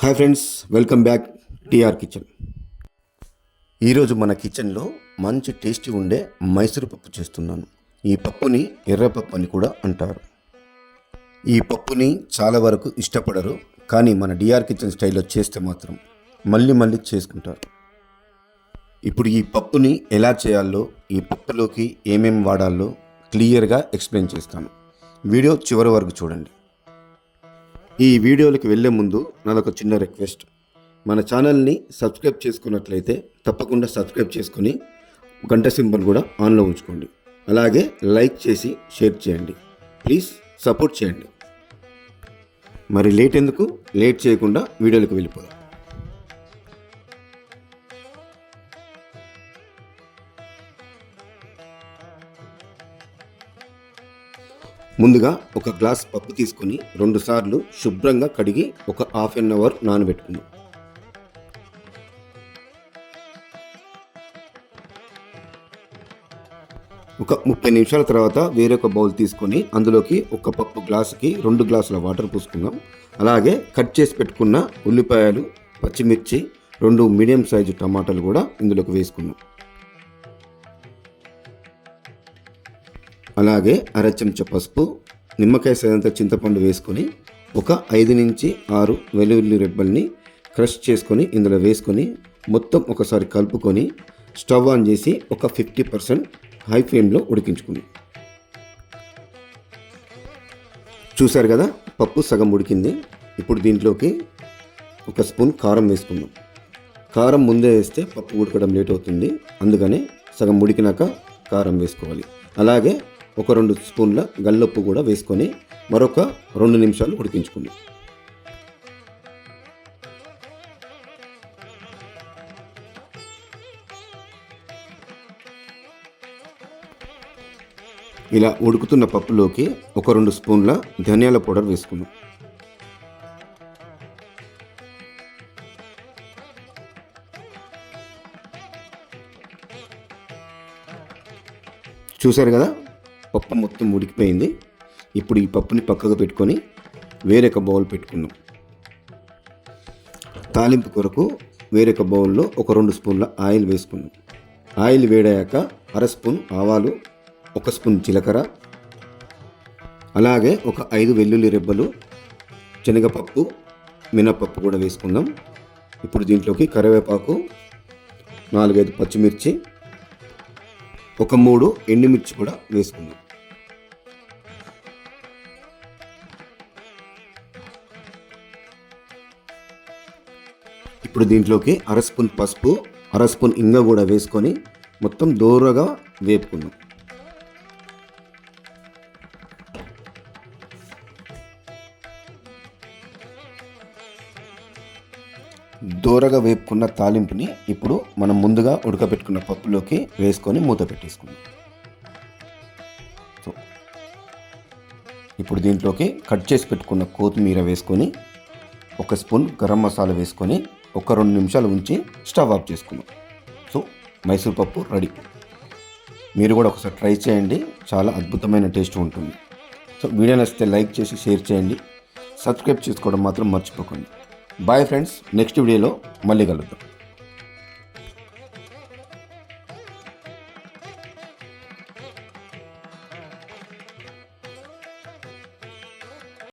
Hi friends welcome back T R kitchen. ఈరోజు మన కిచెన్లో మంచి టేస్టీ ఉండే మైసూరు పప్పు చేస్తున్నాను. ఈ పప్పుని ఎర్రపప్పు అని కూడా అంటారు. ఈ పప్పుని చాలా వరకు ఇష్టపడరు కానీ మన డిఆర్ కిచెన్ స్టైల్లో చేస్తే మాత్రం మళ్ళీ మళ్ళీ చేసుకుంటారు. ఇప్పుడు ఈ పప్పుని ఎలా చేయాలో ఈ పప్పులోకి ఏమేమి వాడాలో క్లియర్గా ఎక్స్ప్లెయిన్ చేస్తాను. వీడియో చివరి వరకు చూడండి. ఈ వీడియోలకు వెళ్ళే ముందు నాదొక చిన్న రిక్వెస్ట్. మన ఛానల్ని సబ్స్క్రైబ్ చేసుకున్నట్లయితే తప్పకుండా సబ్స్క్రైబ్ చేసుకొని గంట సింబల్ కూడా ఆన్లో ఉంచుకోండి. అలాగే లైక్ చేసి షేర్ చేయండి. ప్లీజ్ సపోర్ట్ చేయండి. మరి లేట్ ఎందుకు? లేట్ చేయకుండా వీడియోలకు వెళ్ళిపోదాం. ముందుగా ఒక గ్లాస్ పప్పు తీసుకొని రెండుసార్లు శుభ్రంగా కడిగి ఒక హాఫ్ అన్ అవర్ నానబెట్టుకుందాం. ఒక ముప్పై నిమిషాల తర్వాత వేరొక బౌల్ తీసుకొని అందులోకి ఒక పప్పు గ్లాసుకి రెండు గ్లాసుల వాటర్ పోసుకుందాం. అలాగే కట్ చేసి పెట్టుకున్న ఉల్లిపాయలు పచ్చిమిర్చి రెండు మీడియం సైజు టమాటాలు కూడా ఇందులోకి వేసుకుందాం. అలాగే అర చెంచా పసుపు నిమ్మకాయ సైజంత చింతపండు వేసుకొని ఒక ఐదు నుంచి ఆరు వెల్లుల్లి రెబ్బల్ని క్రష్ చేసుకొని ఇందులో వేసుకొని మొత్తం ఒకసారి కలుపుకొని స్టవ్ ఆన్ చేసి ఒక ఫిఫ్టీ పర్సెంట్ హై ఫ్లేమ్లో ఉడికించుకుంది. చూశారు కదా? పప్పు సగం ఉడికింది. ఇప్పుడు దీంట్లోకి ఒక స్పూన్ కారం వేసుకుందాం. కారం ముందే వేస్తే పప్పు ఉడకడం లేట్ అవుతుంది. అందుకనే సగం ఉడికినాక కారం వేసుకోవాలి. అలాగే ఒక రెండు స్పూన్ల గల్లొప్పు కూడా వేసుకొని మరొక రెండు నిమిషాలు ఉడికించుకుందాం. ఇలా ఉడుకుతున్న పప్పులోకి ఒక రెండు స్పూన్ల ధనియాల పౌడర్ వేసుకుందాం. చూశారు కదా? పప్పు మొత్తం ఉడికిపోయింది. ఇప్పుడు ఈ పప్పుని పక్కకు పెట్టుకొని వేరొక బౌల్ పెట్టుకుందాం. తాలింపు కొరకు వేరొక బౌల్లో ఒక రెండు స్పూన్ల ఆయిల్ వేసుకుందాం. ఆయిల్ వేడాక అర స్పూన్ ఆవాలు ఒక స్పూన్ జీలకర్ర అలాగే ఒక ఐదు వెల్లుల్లి రెబ్బలు శనగపప్పు మినపప్పు కూడా వేసుకుందాం. ఇప్పుడు దీంట్లోకి కరివేపాకు నాలుగైదు పచ్చిమిర్చి ఒక మూడు ఎండుమిర్చి కూడా వేసుకుందాం. ఇప్పుడు దీంట్లోకి అర స్పూన్ పసుపు అర స్పూన్ ఇంగ కూడా వేసుకొని మొత్తం దోరగా వేపుకుందాం. దూరగా వేపుకున్న తాలింపుని ఇప్పుడు మనం ముందుగా ఉడకబెట్టుకున్న పప్పులోకి వేసుకొని మూత పెట్టేసుకుందాం. సో ఇప్పుడు దీంట్లోకి కట్ చేసి పెట్టుకున్న కొత్తిమీర వేసుకొని ఒక స్పూన్ గరం మసాలా వేసుకొని ఒక రెండు నిమిషాలు ఉంచి స్టవ్ ఆఫ్ చేసుకుందాం. సో మైసూర్ పప్పు రెడీ. మీరు కూడా ఒకసారి ట్రై చేయండి. చాలా అద్భుతమైన టేస్ట్ ఉంటుంది. సో వీడియో నచ్చితే లైక్ చేసి షేర్ చేయండి. సబ్స్క్రైబ్ చేసుకోవడం మాత్రం మర్చిపోకండి. బాయ్ ఫ్రెండ్స్ నెక్స్ట్ వీడియోలో మళ్ళీ కలుద్దాం.